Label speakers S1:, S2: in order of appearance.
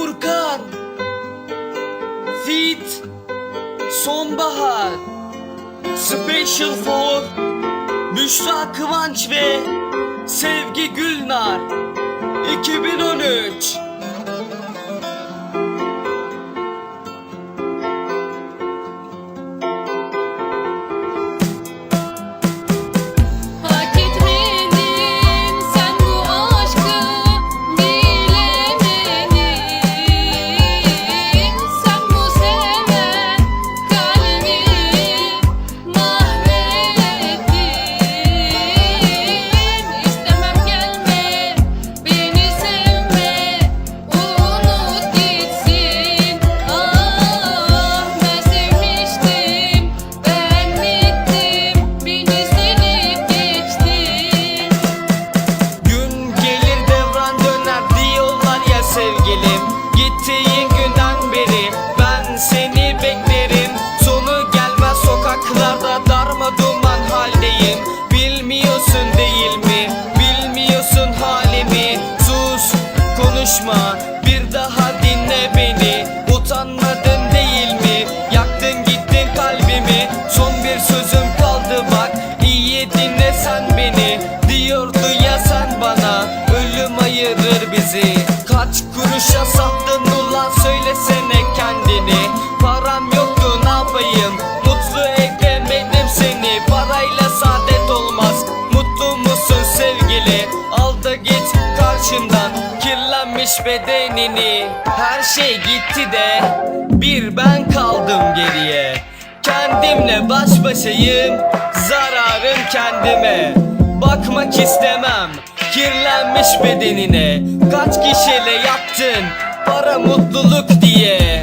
S1: Furkan. Fit. Sonbahar. Special for Büşra Kıvanç ve Sevgi Gülnar. 2013 beni Diyordu ya sen bana. Ölüm ayırır bizi. Kaç kuruşa sattın ulan söylesene kendini. Param yoktu ne yapayım? Mutlu edemedim seni. Parayla saadet olmaz. Mutlu musun sevgili? Al da git karşımdan. Kirlenmiş bedenini. Her şey gitti de bir ben kaldım geriye. Kendimle baş başayım Zararım kendime Bakmak istemem Kirlenmiş bedenine. Kaç kişiyle yattın Para mutluluk diye